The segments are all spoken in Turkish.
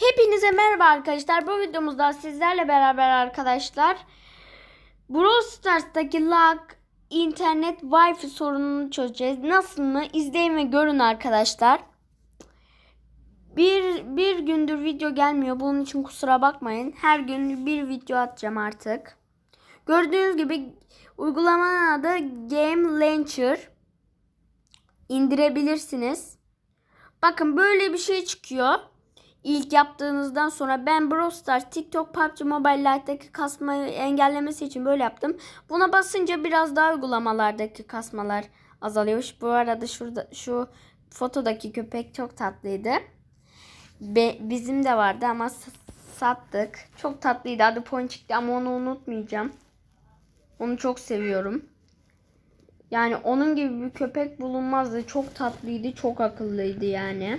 Hepinize merhaba arkadaşlar. Bu videomuzda sizlerle beraber arkadaşlar Brawl Stars'taki lag internet wifi sorununu çözeceğiz. Nasıl mı? İzleyin ve görün arkadaşlar. Bir, bir gündür video gelmiyor. Bunun için kusura bakmayın. Her gün bir video atacağım artık. Gördüğünüz gibi uygulamanın adı Game Launcher. İndirebilirsiniz. Bakın böyle bir şey çıkıyor. İlk yaptığınızdan sonra ben Brawl Stars, TikTok, PUBG Mobile Lite'daki kasmayı engellemesi için böyle yaptım. Buna basınca biraz daha uygulamalardaki kasmalar azalıyor. Bu arada şurada şu fotodaki köpek çok tatlıydı. Be, bizim de vardı ama sattık. Çok tatlıydı. Adı Ponçik'ti ama onu unutmayacağım. Onu çok seviyorum. Yani onun gibi bir köpek bulunmazdı. Çok tatlıydı, çok akıllıydı yani.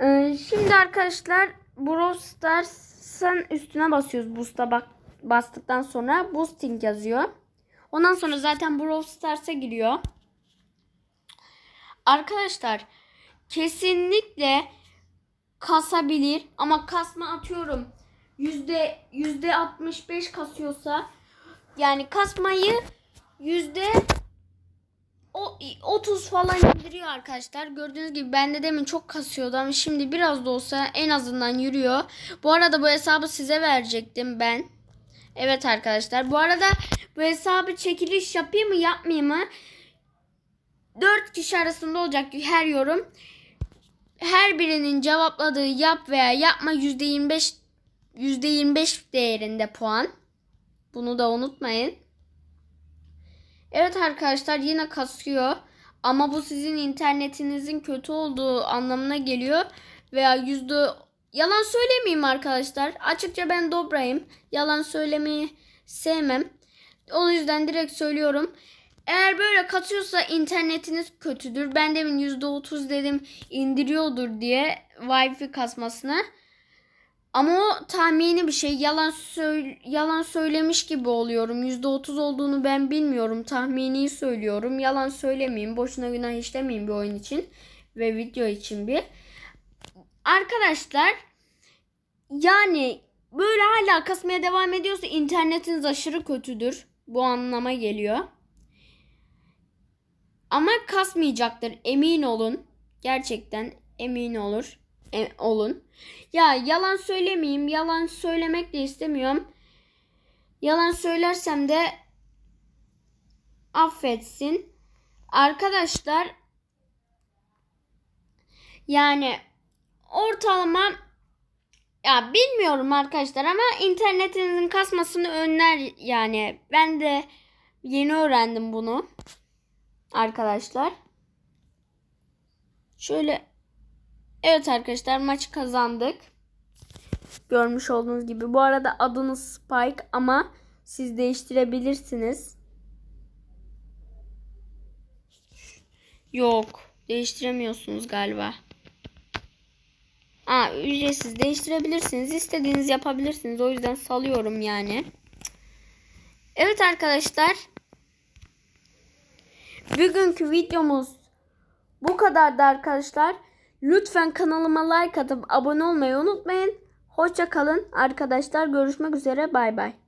Ee, şimdi arkadaşlar Brawl Stars'ın üstüne basıyoruz. Boost'a bak bastıktan sonra boosting yazıyor. Ondan sonra zaten Brawl Stars'a giriyor. Arkadaşlar kesinlikle kasabilir ama kasma atıyorum yüzde yüzde 65 kasıyorsa yani kasmayı yüzde o 30 falan indiriyor arkadaşlar. Gördüğünüz gibi bende demin çok kasıyordu ama şimdi biraz da olsa en azından yürüyor. Bu arada bu hesabı size verecektim ben. Evet arkadaşlar. Bu arada bu hesabı çekiliş yapayım mı yapmayayım mı? 4 kişi arasında olacak her yorum. Her birinin cevapladığı yap veya yapma %25 %25 değerinde puan. Bunu da unutmayın. Evet arkadaşlar yine kasıyor. Ama bu sizin internetinizin kötü olduğu anlamına geliyor. Veya yüzde... Yalan söylemeyeyim arkadaşlar. Açıkça ben dobrayım. Yalan söylemeyi sevmem. O yüzden direkt söylüyorum. Eğer böyle katıyorsa internetiniz kötüdür. Ben demin %30 dedim indiriyordur diye Wi-Fi kasmasına. Ama o tahmini bir şey. Yalan söyle, yalan söylemiş gibi oluyorum. %30 olduğunu ben bilmiyorum. Tahmini söylüyorum. Yalan söylemeyeyim. Boşuna günah işlemeyeyim bir oyun için ve video için bir. Arkadaşlar yani böyle hala kasmaya devam ediyorsa internetiniz aşırı kötüdür. Bu anlama geliyor. Ama kasmayacaktır. Emin olun. Gerçekten emin olur. E, olun. Ya yalan söylemeyeyim. Yalan söylemek de istemiyorum. Yalan söylersem de affetsin. Arkadaşlar yani ortalama ya bilmiyorum arkadaşlar ama internetinizin kasmasını önler yani. Ben de yeni öğrendim bunu. Arkadaşlar. Şöyle Evet arkadaşlar maçı kazandık. Görmüş olduğunuz gibi. Bu arada adınız Spike ama siz değiştirebilirsiniz. Yok. Değiştiremiyorsunuz galiba. Aa, ücretsiz değiştirebilirsiniz. İstediğiniz yapabilirsiniz. O yüzden salıyorum yani. Evet arkadaşlar. Bugünkü videomuz bu kadardı arkadaşlar. Lütfen kanalıma like atıp abone olmayı unutmayın. Hoşça kalın arkadaşlar. Görüşmek üzere. Bay bay.